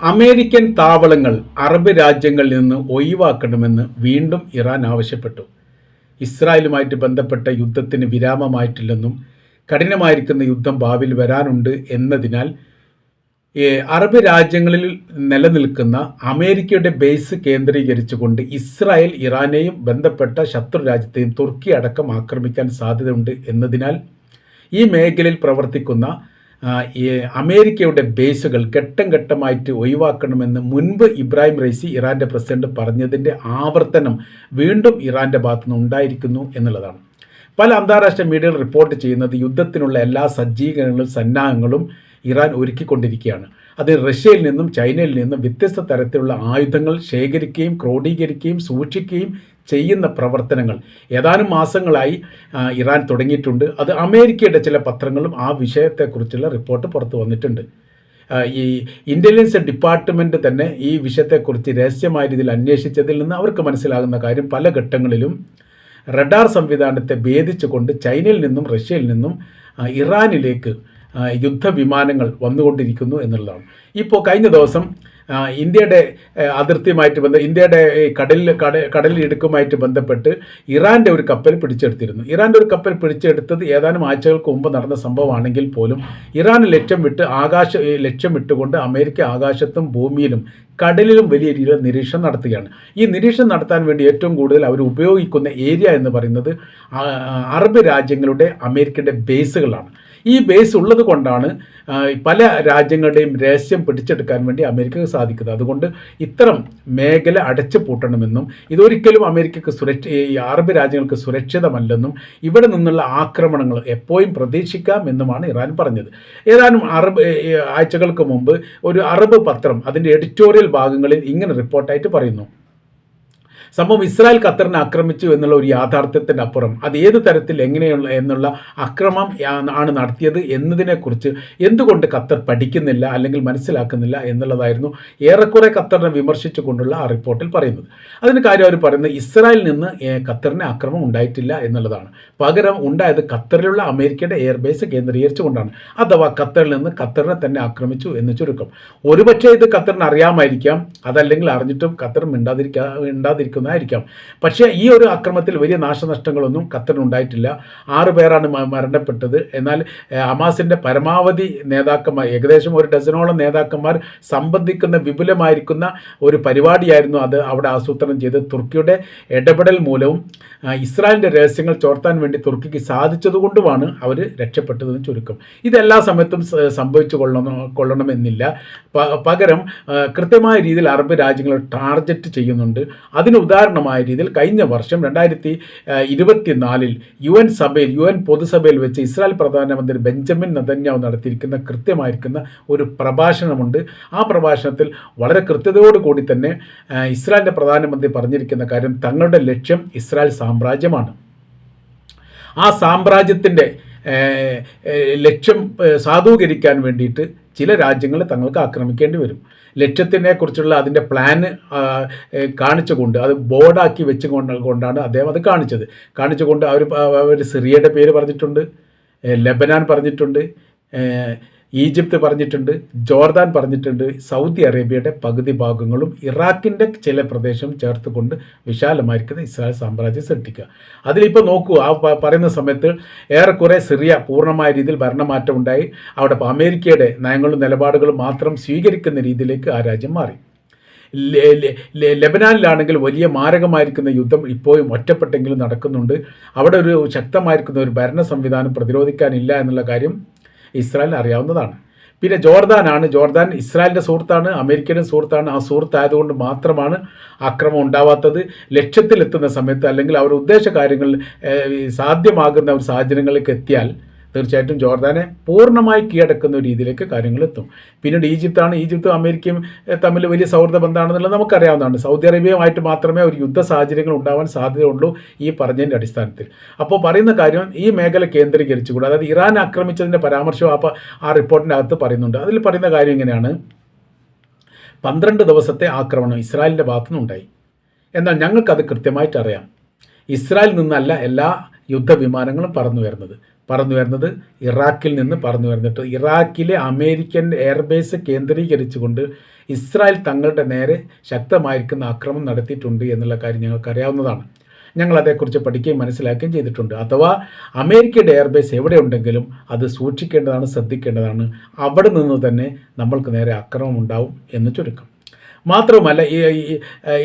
American താവളങ്ങൾ Arab രാജ്യങ്ങളിൽ നിന്ന് ഒഴിവാക്കണമെന്ന് വീണ്ടും ഇറാൻ ആവശ്യപ്പെട്ടു. ഇസ്രായേലുമായിട്ട് ബന്ധപ്പെട്ട യുദ്ധത്തിന് വിരാമമായിട്ടില്ലെന്നും കഠിനമായിരിക്കുന്ന യുദ്ധം ഭാവിയിൽ വരാനുണ്ട് എന്നതിനാൽ അറബ് രാജ്യങ്ങളിൽ നിലനിൽക്കുന്ന അമേരിക്കയുടെ ബേസ് കേന്ദ്രീകരിച്ചുകൊണ്ട് ഇസ്രായേൽ ഇറാനെയും ബന്ധപ്പെട്ട ശത്രു രാജ്യത്തെയും തുർക്കി അടക്കം ആക്രമിക്കാൻ സാധ്യതയുണ്ട് എന്നതിനാൽ ഈ മേഖലയിൽ പ്രവർത്തിക്കുന്ന ഈ അമേരിക്കയുടെ ബേസുകൾ ഘട്ടം ഘട്ടമായിട്ട് ഒഴിവാക്കണമെന്ന് മുൻപ് ഇബ്രാഹിം റൈസി ഇറാന്റെ പ്രസിഡന്റ് പറഞ്ഞതിന്റെ ആവർത്തനം വീണ്ടും ഇറാന്റെ ഭാഗത്തുനിന്ന് ഉണ്ടായിരിക്കുന്നു എന്നുള്ളതാണ്. പല അന്താരാഷ്ട്ര മീഡിയകൾ റിപ്പോർട്ട് ചെയ്യുന്നത് യുദ്ധത്തിനുള്ള എല്ലാ സജ്ജീകരണങ്ങളും സന്നാഹങ്ങളും ഇറാൻ ഒരുക്കിക്കൊണ്ടിരിക്കുകയാണ്. അത് റഷ്യയിൽ നിന്നും ചൈനയിൽ നിന്നും വ്യത്യസ്ത തരത്തിലുള്ള ആയുധങ്ങൾ ശേഖരിക്കുകയും ക്രോഡീകരിക്കുകയും സൂക്ഷിക്കുകയും ചെയ്യുന്ന പ്രവർത്തനങ്ങൾ. ഏതാനും മാസങ്ങളായി ഇറാൻ തുടങ്ങിയിട്ടുണ്ട്. അത് അമേരിക്കയുടെ ചില പത്രങ്ങളും ആ വിഷയത്തെക്കുറിച്ചുള്ള റിപ്പോർട്ട് പുറത്തു വന്നിട്ടുണ്ട്. ഈ ഇന്റലിജൻസ് ഡിപ്പാർട്ട്മെന്റ് തന്നെ ഈ വിഷയത്തെക്കുറിച്ച് രഹസ്യമായ രീതിയിൽ അന്വേഷിച്ചതിൽ നിന്ന് അവർക്ക് മനസ്സിലാകുന്ന കാര്യം പല ഘട്ടങ്ങളിലും റഡാർ സംവിധാനത്തെ ഭേദിച്ചുകൊണ്ട് ചൈനയിൽ നിന്നും റഷ്യയിൽ നിന്നും ഇറാനിലേക്ക് യുദ്ധവിമാനങ്ങൾ വന്നുകൊണ്ടിരിക്കുന്നു എന്നുള്ളതാണ്. ഇപ്പോൾ കഴിഞ്ഞ ദിവസം ഇന്ത്യയുടെ അതിർത്തിയുമായിട്ട് ബന്ധ ഇന്ത്യയുടെ കടലിൽ കട കടലിടുക്കുമായിട്ട് ബന്ധപ്പെട്ട് ഇറാന്റെ ഒരു കപ്പൽ പിടിച്ചെടുത്തിരുന്നു. ഇറാന്റെ ഒരു കപ്പൽ പിടിച്ചെടുത്തത് ഏതാനും ആഴ്ചകൾക്ക് മുമ്പ് നടന്ന സംഭവമാണെങ്കിൽ പോലും ഇറാൻ ലക്ഷ്യം വിട്ട് ആകാശ ലക്ഷ്യം വിട്ടുകൊണ്ട് അമേരിക്ക ആകാശത്തും ഭൂമിയിലും കടലിലും വലിയ രീതിയിൽ നിരീക്ഷണം നടത്തുകയാണ്. ഈ നിരീക്ഷണം നടത്താൻ വേണ്ടി ഏറ്റവും കൂടുതൽ അവർ ഉപയോഗിക്കുന്ന ഏരിയ എന്ന് പറയുന്നത് അറബ് രാജ്യങ്ങളുടെ അമേരിക്കയുടെ ബേസുകളാണ്. ഈ ബേസ് ഉള്ളത് കൊണ്ടാണ് പല രാജ്യങ്ങളുടെയും രഹസ്യം പിടിച്ചെടുക്കാൻ വേണ്ടി അമേരിക്കക്ക് സാധിക്കുന്നത്. അതുകൊണ്ട് ഇത്തരം മേഖല അടച്ചു പൂട്ടണമെന്നും ഇതൊരിക്കലും അമേരിക്കക്ക് സുരക്ഷ ഈ അറബ് രാജ്യങ്ങൾക്ക് സുരക്ഷിതമല്ലെന്നും ഇവിടെ നിന്നുള്ള ആക്രമണങ്ങൾ എപ്പോഴും പ്രതീക്ഷിക്കാം എന്നുമാണ് ഇറാൻ പറഞ്ഞത്. ഏതാനും അറബ് ആഴ്ചകൾക്ക് മുമ്പ് ഒരു അറബ് പത്രം അതിന്റെ എഡിറ്റോറിയൽ ഭാഗങ്ങളിൽ ഇങ്ങനെ റിപ്പോർട്ടായിട്ട് പറയുന്നു. സംഭവം ഇസ്രായേൽ ഖത്തറിനെ ആക്രമിച്ചു എന്നുള്ള ഒരു യാഥാർത്ഥ്യത്തിന്റെ അപ്പുറം. അത് ഏത് തരത്തിൽ എങ്ങനെയുള്ള എന്നുള്ള അക്രമം ആണ് നടത്തിയത് എന്നതിനെക്കുറിച്ച് എന്തുകൊണ്ട് ഖത്തർ പഠിക്കുന്നില്ല അല്ലെങ്കിൽ മനസ്സിലാക്കുന്നില്ല എന്നുള്ളതായിരുന്നു ഏറെക്കുറെ ഖത്തറിനെ വിമർശിച്ചുകൊണ്ടുള്ള ആ റിപ്പോർട്ടിൽ പറയുന്നത്. അതിന് കാര്യം അവർ പറയുന്നത് ഇസ്രായേലിൽ നിന്ന് ഖത്തറിന് ആക്രമം ഉണ്ടായിട്ടില്ല എന്നുള്ളതാണ്. പകരം ഉണ്ടായത് ഖത്തറിലുള്ള അമേരിക്കയുടെ എയർബേസ് കേന്ദ്രീകരിച്ചുകൊണ്ടാണ്. അഥവാ ഖത്തറിൽ നിന്ന് ഖത്തറിനെ തന്നെ ആക്രമിച്ചു എന്ന് ചുരുക്കം. ഒരുപക്ഷേ ഇത് ഖത്തറിന് അറിയാമായിരിക്കാം. അതല്ലെങ്കിൽ അറിഞ്ഞിട്ടും ഖത്തർ മിണ്ടാതിരിക്കാ മിണ്ടാതിരിക്കുന്നതായിരിക്കാം പക്ഷേ ഈ ഒരു അക്രമത്തിൽ വലിയ നാശനഷ്ടങ്ങളൊന്നും ഖത്തറിനുണ്ടായിട്ടില്ല ആറു പേരാണ് മരണപ്പെട്ടത്. എന്നാൽ അമാസിന്റെ പരമാവധി നേതാക്കന്മാർ ഏകദേശം ഒരു ഡസനോളം നേതാക്കന്മാർ സംബന്ധിക്കുന്ന വിപുലമായിരിക്കുന്ന ഒരു പരിപാടിയായിരുന്നു അത് അവിടെ ആസൂത്രണം ചെയ്ത് തുർക്കിയുടെ ഇടപെടൽ മൂലവും ഇസ്രായേലിന്റെ രഹസ്യങ്ങൾ ചോർത്താൻ വേണ്ടി തുർക്കിക്ക് സാധിച്ചതുകൊണ്ടുമാണ് അവർ രക്ഷപ്പെട്ടതെന്ന് ചുരുക്കം. ഇതെല്ലാ സമയത്തും സംഭവിച്ചു കൊള്ളണം കൊള്ളണമെന്നില്ല. പകരം കൃത്യമായ രീതിയിൽ അറബ് രാജ്യങ്ങൾ ടാർഗറ്റ് ചെയ്യുന്നുണ്ട്. അതിന് ഉദാഹരണമായ രീതിയിൽ കഴിഞ്ഞ വർഷം രണ്ടായിരത്തി ഇരുപത്തിനാലിൽ യു എൻ സഭയിൽ യു എൻ പൊതുസഭയിൽ വെച്ച് ഇസ്രായേൽ പ്രധാനമന്ത്രി ബെഞ്ചമിൻ നദന്യാവ് നടത്തിയിരിക്കുന്ന കൃത്യമായിരിക്കുന്ന ഒരു പ്രഭാഷണമുണ്ട്. ആ പ്രഭാഷണത്തിൽ വളരെ കൃത്യതയോട് കൂടി തന്നെ ഇസ്രായേലിന്റെ പ്രധാനമന്ത്രി പറഞ്ഞിരിക്കുന്ന കാര്യം തങ്ങളുടെ ലക്ഷ്യം ഇസ്രായേൽ സാമ്രാജ്യമാണ്. ആ സാമ്രാജ്യത്തിന്റെ ലക്ഷ്യം സാധൂകരിക്കാൻ വേണ്ടിയിട്ട് ചില രാജ്യങ്ങൾ തങ്ങൾക്ക് ആക്രമിക്കേണ്ടി വരും. ലക്ഷ്യത്തിനെ കുറിച്ചുള്ള അതിന്റെ പ്ലാന് കാണിച്ചുകൊണ്ട് അത് ബോർഡാക്കി വെച്ചുകൊണ്ട് കൊണ്ടാണ് അദ്ദേഹം അത് കാണിച്ചത്. കാണിച്ചുകൊണ്ട് അവർ അവർ സിറിയയുടെ പേര് പറഞ്ഞിട്ടുണ്ട് ലെബനാൻ പറഞ്ഞിട്ടുണ്ട് ഈജിപ്ത് പറഞ്ഞിട്ടുണ്ട് ജോർദാൻ പറഞ്ഞിട്ടുണ്ട് സൗദി അറേബ്യയുടെ പകുതി ഭാഗങ്ങളും ഇറാഖിന്റെ ചില പ്രദേശം ചേർത്തുകൊണ്ട് വിശാലമായിരിക്കുന്ന ഇസ്രായേൽ സാമ്രാജ്യം സൃഷ്ടിക്കുക. അതിലിപ്പോൾ നോക്കൂ ആ പറയുന്ന സമയത്ത് ഏറെക്കുറെ സിറിയ പൂർണമായ രീതിയിൽ ഭരണമാറ്റം ഉണ്ടായി. അവിടെ അമേരിക്കയുടെ നയങ്ങളും നിലപാടുകളും മാത്രം സ്വീകരിക്കുന്ന രീതിയിലേക്ക് ആ രാജ്യം മാറി. ലെബനാനിലാണെങ്കിൽ വലിയ മാരകമായിരിക്കുന്ന യുദ്ധം ഇപ്പോഴും ഒറ്റപ്പെട്ടെങ്കിലും നടക്കുന്നുണ്ട്. അവിടെ ഒരു ശക്തമായിരിക്കുന്ന ഒരു ഭരണ സംവിധാനം പ്രതിരോധിക്കാനില്ല എന്നുള്ള കാര്യം ഇസ്രായേൽ അറിയാവുന്നതാണ്. പിന്നെ ജോർദാനാണ്. ജോർദാൻ ഇസ്രായേലിന്റെ സുഹൃത്താണ് അമേരിക്കയുടെ സുഹൃത്താണ്. ആ സുഹൃത്തായതുകൊണ്ട് മാത്രമാണ് അക്രമം ഉണ്ടാവാത്തത്. ലക്ഷ്യത്തിലെത്തുന്ന സമയത്ത് അല്ലെങ്കിൽ അവർ ഉദ്ദേശ കാര്യങ്ങൾ സാധ്യമാകുന്ന ഒരു സാഹചര്യങ്ങളിലേക്ക് എത്തിയാൽ തീർച്ചയായിട്ടും ജോർദാനെ പൂർണമായി കീഴടക്കുന്ന രീതിയിലേക്ക് കാര്യങ്ങൾ എത്തും. പിന്നീട് ഈജിപ്താണ് ഈജിപ്തും അമേരിക്കയും തമ്മിൽ വലിയ സൗഹൃദ ബന്ധമാണെന്നുള്ളത് നമുക്കറിയാവുന്നതാണ്. സൗദി അറേബ്യയുമായിട്ട് മാത്രമേ ഒരു യുദ്ധ സാഹചര്യങ്ങൾ ഉണ്ടാവാൻ സാധ്യതയുള്ളൂ ഈ പറഞ്ഞതിന്റെ അടിസ്ഥാനത്തിൽ. അപ്പോൾ പറയുന്ന കാര്യം ഈ മേഖല കേന്ദ്രീകരിച്ചുകൂടെ. അതായത് ഇറാൻ ആക്രമിച്ചതിന്റെ പരാമർശം ആ ആ റിപ്പോർട്ടിന്റെ അകത്ത് പറയുന്നുണ്ട്. അതിൽ പറയുന്ന കാര്യം ഇങ്ങനെയാണ്. പന്ത്രണ്ട് ദിവസത്തെ ആക്രമണം ഇസ്രായേലിന്റെ ഭാഗത്തുനിന്നുണ്ടായി. എന്നാൽ ഞങ്ങൾക്കത് കൃത്യമായിട്ട് അറിയാം ഇസ്രായേലിൽ നിന്നല്ല എല്ലാ യുദ്ധവിമാനങ്ങളും പറന്നു വരുന്നത് പറന്നു വരുന്നത്. ഇറാഖിൽ നിന്ന് പറന്നു വരുന്നിട്ട് ഇറാഖിലെ അമേരിക്കൻ എയർബേസ് കേന്ദ്രീകരിച്ചുകൊണ്ട് ഇസ്രായേൽ തങ്ങളുടെ നേരെ ശക്തമായിരിക്കുന്ന ആക്രമണം നടത്തിയിട്ടുണ്ട് എന്നുള്ള കാര്യം ഞങ്ങൾക്കറിയാവുന്നതാണ് ഞങ്ങൾ അതേക്കുറിച്ച് പഠിക്കുകയും മനസ്സിലാക്കുകയും ചെയ്തിട്ടുണ്ട്. അഥവാ അമേരിക്കയുടെ എയർബേസ് എവിടെ ഉണ്ടെങ്കിലും അത് സൂക്ഷിക്കേണ്ടതാണ് ശ്രദ്ധിക്കേണ്ടതാണ്. അവിടെ നിന്ന് തന്നെ നമ്മൾക്ക് നേരെ അക്രമം ഉണ്ടാവും എന്ന് ചുരുക്കം. മാത്രവുമല്ല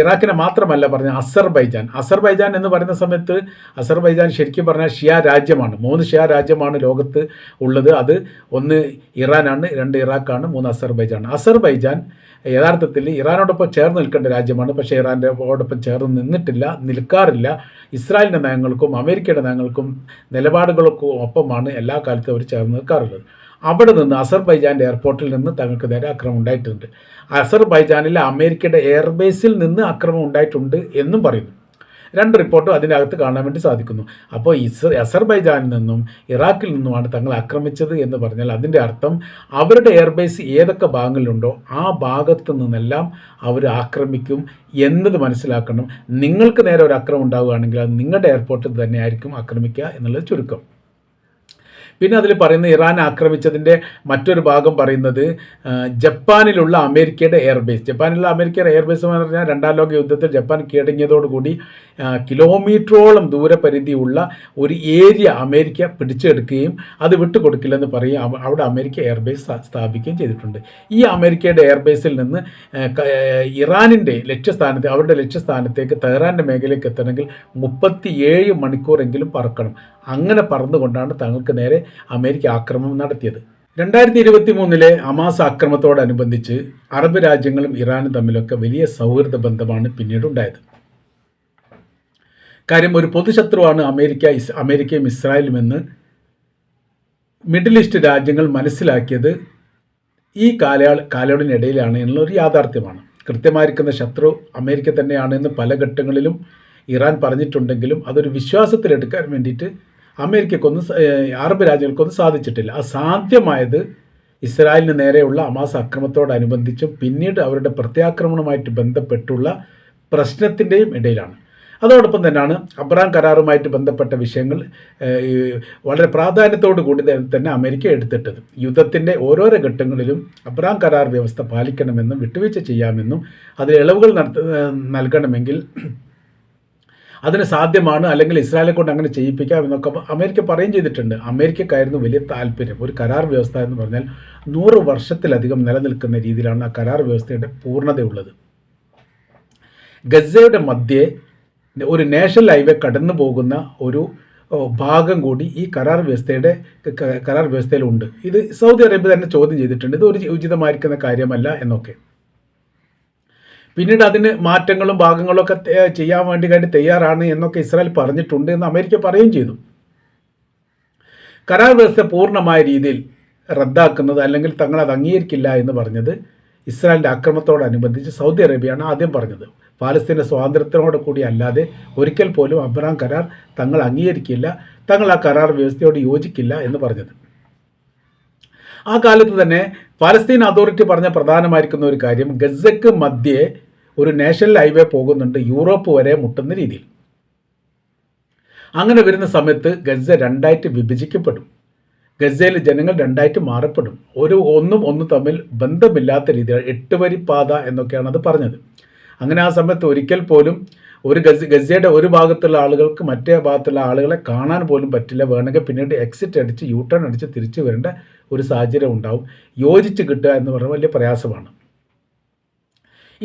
ഇറാഖിനെ മാത്രമല്ല പറഞ്ഞ അസർബൈജാൻ. അസർബൈജാൻ എന്ന് പറയുന്ന സമയത്ത് അസർബൈജാൻ ശരിക്കും പറഞ്ഞാൽ ഷിയ രാജ്യമാണ്. മൂന്ന് ഷിയ രാജ്യമാണ് ലോകത്ത് ഉള്ളത്. അത് ഒന്ന് ഇറാനാണ് രണ്ട് ഇറാഖാണ് മൂന്ന് അസർബൈജാൻ അസർബൈജാൻ യഥാർത്ഥത്തിൽ ഇറാനോടൊപ്പം ചേർന്ന് നിൽക്കേണ്ട രാജ്യമാണ്. പക്ഷേ ഇറാന്റെ ഓടൊപ്പം ചേർന്ന് നിന്നിട്ടില്ല നിൽക്കാറില്ല. ഇസ്രായേലിന്റെ നയങ്ങൾക്കും അമേരിക്കയുടെ നയങ്ങൾക്കും നിലപാടുകൾക്കും ഒപ്പമാണ് എല്ലാ കാലത്തും അവർ ചേർന്ന് നിൽക്കാറുള്ളത്. അവിടെ നിന്ന് അസർബൈജാന്റെ എയർപോർട്ടിൽ നിന്ന് തങ്ങൾക്ക് നേരെ ആക്രമണം ഉണ്ടായിട്ടുണ്ട്. അസർബൈജാനിലെ അമേരിക്കയുടെ എയർബേസിൽ നിന്ന് ആക്രമണം ഉണ്ടായിട്ടുണ്ട് എന്നും പറയുന്നു. രണ്ട് റിപ്പോർട്ടും അതിന്റെ അകത്ത് കാണാൻ വേണ്ടി സാധിക്കുന്നു. അപ്പോൾ ഇസ് അസർബൈജാനിൽ നിന്നും ഇറാഖിൽ നിന്നുമാണ് തങ്ങൾ ആക്രമിച്ചത് എന്ന് പറഞ്ഞാൽ അതിന്റെ അർത്ഥം അവരുടെ എയർബേസ് ഏതൊക്കെ ഭാഗങ്ങളിലുണ്ടോ ആ ഭാഗത്തു നിന്നെല്ലാം അവർ ആക്രമിക്കും എന്നത് മനസ്സിലാക്കണം. നിങ്ങൾക്ക് നേരെ ഒരു അക്രമം ഉണ്ടാവുകയാണെങ്കിൽ അത് നിങ്ങളുടെ എയർപോർട്ടിൽ തന്നെ ആയിരിക്കും ആക്രമിക്കുക എന്നുള്ളത് ചുരുക്കം. പിന്നെ അതിൽ പറയുന്ന ഇറാൻ ആക്രമിച്ചതിന്റെ മറ്റൊരു ഭാഗം പറയുന്നത് ജപ്പാനിലുള്ള അമേരിക്കയുടെ എയർബേസ് ജപ്പാനിലുള്ള അമേരിക്കയുടെ എയർബേസ് എന്ന് പറഞ്ഞാൽ രണ്ടാം ലോക യുദ്ധത്തിൽ ജപ്പാൻ കീഴടങ്ങിയതോടുകൂടി കിലോമീറ്ററോളം ദൂരപരിധിയുള്ള ഒരു ഏരിയ അമേരിക്ക പിടിച്ചെടുക്കുകയും അത് വിട്ടുകൊടുക്കില്ലെന്ന് പറയും അവിടെ അമേരിക്ക എയർബേസ് സ്ഥാപിക്കുകയും ചെയ്തിട്ടുണ്ട്. ഈ അമേരിക്കയുടെ എയർബേസിൽ നിന്ന് ഇറാനിന്റെ ലക്ഷ്യസ്ഥാനത്ത് അവരുടെ ലക്ഷ്യസ്ഥാനത്തേക്ക് തെഹ്റാന്റെ മേഖലയ്ക്ക് എത്തണമെങ്കിൽ മുപ്പത്തി ഏഴ് മണിക്കൂറെങ്കിലും പറക്കണം. അങ്ങനെ പറന്നുകൊണ്ടാണ് തങ്ങൾക്ക് നേരെ അമേരിക്ക ആക്രമണം നടത്തിയത്. രണ്ടായിരത്തി ഇരുപത്തി മൂന്നിലെ അമാസ് ആക്രമണത്തോടനുബന്ധിച്ച് അറബ് രാജ്യങ്ങളും ഇറാനും തമ്മിലൊക്കെ വലിയ സൗഹൃദ ബന്ധമാണ് പിന്നീട് ഉണ്ടായത് കാര്യം ഒരു പൊതുശത്രുവാണ് അമേരിക്ക അമേരിക്കയും ഇസ്രായേലും എന്ന് മിഡിൽ ഈസ്റ്റ് രാജ്യങ്ങൾ മനസ്സിലാക്കിയത് ഈ കാലയ കാലയളവിനിടയിലാണ് എന്നുള്ളൊരു യാഥാർത്ഥ്യമാണ്. കൃത്യമായിരിക്കുന്ന ശത്രു അമേരിക്ക തന്നെയാണ് എന്ന് പല ഘട്ടങ്ങളിലും ഇറാൻ പറഞ്ഞിട്ടുണ്ടെങ്കിലും അതൊരു വിശ്വാസത്തിലെടുക്കാൻ വേണ്ടിയിട്ട് അമേരിക്കക്കൊന്നും അറബ് രാജ്യങ്ങൾക്കൊന്നും സാധിച്ചിട്ടില്ല. അസാധ്യമായത് ഇസ്രായേലിന് നേരെയുള്ള അമാസ് അക്രമത്തോടനുബന്ധിച്ചും പിന്നീട് അവരുടെ പ്രത്യാക്രമണവുമായിട്ട് ബന്ധപ്പെട്ടുള്ള പ്രശ്നത്തിന്റെയും ഇടയിലാണ്. അതോടൊപ്പം തന്നെയാണ് അബ്രാം കരാറുമായിട്ട് ബന്ധപ്പെട്ട വിഷയങ്ങൾ വളരെ പ്രാധാന്യത്തോടു കൂടി തന്നെ അമേരിക്ക എടുത്തിട്ടത്. യുദ്ധത്തിന്റെ ഓരോരോ ഘട്ടങ്ങളിലും അബ്രാം കരാർ വ്യവസ്ഥ പാലിക്കണമെന്നും വിട്ടുവീഴ്ച ചെയ്യാമെന്നും അതിൽ ഇളവുകൾ നൽകണമെങ്കിൽ അതിന് സാധ്യമാണ് അല്ലെങ്കിൽ ഇസ്രായേലെ കൊണ്ട് അങ്ങനെ ചെയ്യിപ്പിക്കാം എന്നൊക്കെ അമേരിക്ക പറയും ചെയ്തിട്ടുണ്ട്. അമേരിക്കക്കായിരുന്നു വലിയ താല്പര്യം. ഒരു കരാർ വ്യവസ്ഥ എന്ന് പറഞ്ഞാൽ നൂറ് വർഷത്തിലധികം നിലനിൽക്കുന്ന രീതിയിലാണ് ആ കരാർ വ്യവസ്ഥയുടെ പൂർണതയുള്ളത്. ഗസയുടെ മധ്യേ ഒരു നാഷണൽ ഹൈവേ കടന്നു പോകുന്ന ഒരു ഭാഗം കൂടി ഈ കരാർ വ്യവസ്ഥയുടെ കരാർ വ്യവസ്ഥയിലുണ്ട്. ഇത് സൗദി അറേബ്യ തന്നെ ചോദ്യം ചെയ്തിട്ടുണ്ട്. ഇത് ഒരു ഉചിതമായിരിക്കുന്ന കാര്യമല്ല എന്നൊക്കെ. പിന്നീട് അതിന് മാറ്റങ്ങളും ഭാഗങ്ങളും ഒക്കെ ചെയ്യാൻ വേണ്ടി കണ്ടി തയ്യാറാണ് എന്നൊക്കെ ഇസ്രായേൽ പറഞ്ഞിട്ടുണ്ട് എന്ന് അമേരിക്ക പറയുകയും ചെയ്തു. കരാർ വ്യവസ്ഥ പൂർണമായ രീതിയിൽ റദ്ദാക്കുന്നത് അല്ലെങ്കിൽ തങ്ങൾ അത് അംഗീകരിക്കില്ല എന്ന് പറഞ്ഞത് ഇസ്രായേലിന്റെ ആക്രമണത്തോടനുബന്ധിച്ച് സൗദി അറേബ്യയാണ് ആദ്യം പറഞ്ഞത്. പാലസ്തീന്റെ സ്വാതന്ത്ര്യത്തിനോട് കൂടി അല്ലാതെ ഒരിക്കൽ പോലും അബ്രഹാം കരാർ തങ്ങൾ അംഗീകരിക്കില്ല തങ്ങൾ ആ കരാർ വ്യവസ്ഥയോട് യോജിക്കില്ല എന്ന് പറഞ്ഞത്. ആ കാലത്ത് തന്നെ പാലസ്തീൻ അതോറിറ്റി പറഞ്ഞ പ്രധാനമായിരിക്കുന്ന ഒരു കാര്യം ഗസക്ക് മധ്യേ ഒരു നാഷണൽ ഹൈവേ പോകുന്നുണ്ട് യൂറോപ്പ് വരെ മുട്ടുന്ന രീതിയിൽ. അങ്ങനെ വരുന്ന സമയത്ത് ഗസ രണ്ടായിട്ട് വിഭജിക്കപ്പെടും. ഗസയിലെ ജനങ്ങൾ രണ്ടായിട്ട് മാറപ്പെടും. ഒരു ഒന്നും ഒന്നും തമ്മിൽ ബന്ധമില്ലാത്ത രീതിയിൽ എട്ട് വരി പാത എന്നൊക്കെയാണ് അത് പറഞ്ഞത്. അങ്ങനെ ആ സമയത്ത് ഒരിക്കൽ പോലും ഒരു ഗസ ഗസയുടെ ഒരു ഭാഗത്തുള്ള ആളുകൾക്ക് മറ്റേ ഭാഗത്തുള്ള ആളുകളെ കാണാൻ പോലും പറ്റില്ല. വേണമെങ്കിൽ പിന്നീട് എക്സിറ്റ് അടിച്ച് യൂ ടേൺ അടിച്ച് തിരിച്ചു വരേണ്ട ഒരു സാഹചര്യം ഉണ്ടാവും. യോജിച്ച് കിട്ടുക എന്ന് പറയുന്നത് വലിയ പ്രയാസമാണ്.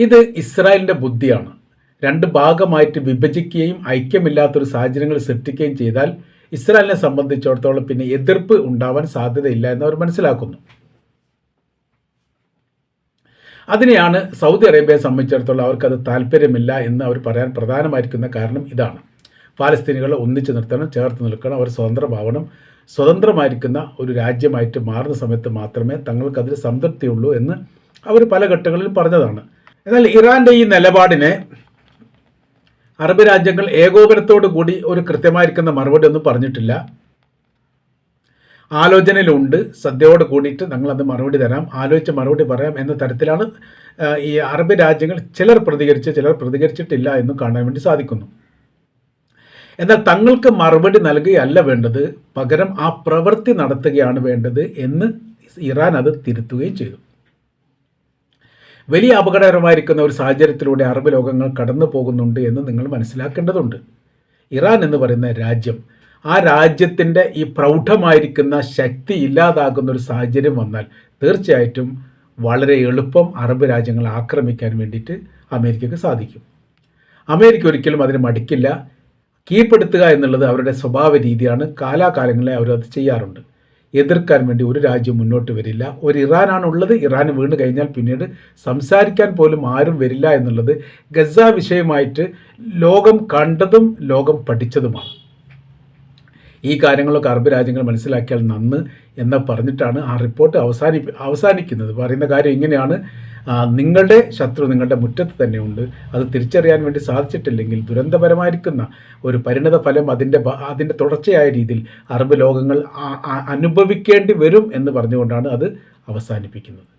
ഇത് ഇസ്രായേലിന്റെ ബുദ്ധിയാണ്. രണ്ട് ഭാഗമായിട്ട് വിഭജിക്കുകയും ഐക്യമില്ലാത്തൊരു സാഹചര്യങ്ങൾ സൃഷ്ടിക്കുകയും ചെയ്താൽ ഇസ്രായേലിനെ സംബന്ധിച്ചിടത്തോളം പിന്നെ എതിർപ്പ് ഉണ്ടാവാൻ സാധ്യതയില്ല എന്ന് അവർ മനസ്സിലാക്കുന്നു. അതിനെയാണ് സൗദി അറേബ്യയെ സംബന്ധിച്ചിടത്തോളം അവർക്കത് താല്പര്യമില്ല എന്ന് അവർ പറയാൻ പ്രധാനമായിരിക്കുന്ന കാരണം ഇതാണ്. പാലസ്തീനികളെ ഒന്നിച്ചു നിർത്തണം ചേർത്ത് നിൽക്കണം അവർ സ്വതന്ത്രമാവണം. സ്വതന്ത്രമായിരിക്കുന്ന ഒരു രാജ്യമായിട്ട് മാറുന്ന സമയത്ത് മാത്രമേ തങ്ങൾക്കതിൽ സംതൃപ്തിയുള്ളൂ എന്ന് അവർ പല ഘട്ടങ്ങളിലും പറഞ്ഞതാണ്. എന്നാൽ ഇറാന്റെ ഈ നിലപാടിനെ അറബ് രാജ്യങ്ങൾ ഏകോപനത്തോടു കൂടി ഒരു കൃത്യമായിരിക്കുന്ന മറുപടി ഒന്നും പറഞ്ഞിട്ടില്ല. ആലോചനയിലുണ്ട്. സദ്യയോട് കൂടിയിട്ട് ഞങ്ങളത് മറുപടി തരാം. ആലോചിച്ച് മറുപടി പറയാം എന്ന തരത്തിലാണ് ഈ അറബ് രാജ്യങ്ങൾ ചിലർ പ്രതികരിച്ച് ചിലർ പ്രതികരിച്ചിട്ടില്ല എന്നും കാണാൻ വേണ്ടി സാധിക്കുന്നു. എന്നാൽ തങ്ങൾക്ക് മറുപടി നൽകുകയല്ല വേണ്ടത് പകരം ആ പ്രവൃത്തി നടത്തുകയാണ് വേണ്ടത് എന്ന് ഇറാൻ അത് തിരുത്തുകയും ചെയ്തു. വലിയ അപകടകരമായിരിക്കുന്ന ഒരു സാഹചര്യത്തിലൂടെ അറബ് ലോകങ്ങൾ കടന്നു പോകുന്നുണ്ട് എന്ന് നിങ്ങൾ മനസ്സിലാക്കേണ്ടതുണ്ട്. ഇറാൻ എന്ന് പറയുന്ന രാജ്യം ആ രാജ്യത്തിന്റെ ഈ പ്രൗഢമായിരിക്കുന്ന ശക്തി ഇല്ലാതാകുന്ന ഒരു സാഹചര്യം വന്നാൽ തീർച്ചയായിട്ടും വളരെ എളുപ്പം അറബ് രാജ്യങ്ങളെ ആക്രമിക്കാൻ വേണ്ടിയിട്ട് അമേരിക്കക്ക് സാധിക്കും. അമേരിക്ക ഒരിക്കലും അതിന് മടിക്കില്ല. കീഴ്പ്പെടുത്തുക എന്നുള്ളത് അവരുടെ സ്വഭാവ രീതിയാണ്. കാലാകാലങ്ങളെ അവരത് ചെയ്യാറുണ്ട്. എതിർക്കാൻ വേണ്ടി ഒരു രാജ്യം മുന്നോട്ട് വരില്ല. ഒരു ഇറാനാണ് ഉള്ളത് ഇറാൻ വീണ് കഴിഞ്ഞാൽ പിന്നീട് സംസാരിക്കാൻ പോലും ആരും വരില്ല എന്നുള്ളത് ഗസ വിഷയമായിട്ട് ലോകം കണ്ടതും ലോകം പഠിച്ചതുമാണ്. ഈ കാര്യങ്ങളൊക്കെ അറബ് രാജ്യങ്ങൾ മനസ്സിലാക്കിയാൽ നന്ന് എന്ന് പറഞ്ഞിട്ടാണ് ആ റിപ്പോർട്ട് അവസാനി അവസാനിക്കുന്നത്. പറയുന്ന കാര്യം ഇങ്ങനെയാണ്. നിങ്ങളുടെ ശത്രു നിങ്ങളുടെ മുറ്റത്ത് തന്നെയുണ്ട് അത് തിരിച്ചറിയാൻ വേണ്ടി സാധിച്ചിട്ടില്ലെങ്കിൽ ദുരന്തപരമായിരിക്കുന്ന ഒരു പരിണത ഫലം അതിന്റെ അതിന്റെ തുടർച്ചയായ രീതിയിൽ അറബ് ലോകങ്ങൾ അനുഭവിക്കേണ്ടി വരും എന്ന് പറഞ്ഞുകൊണ്ടാണ് അത് അവസാനിപ്പിക്കുന്നത്.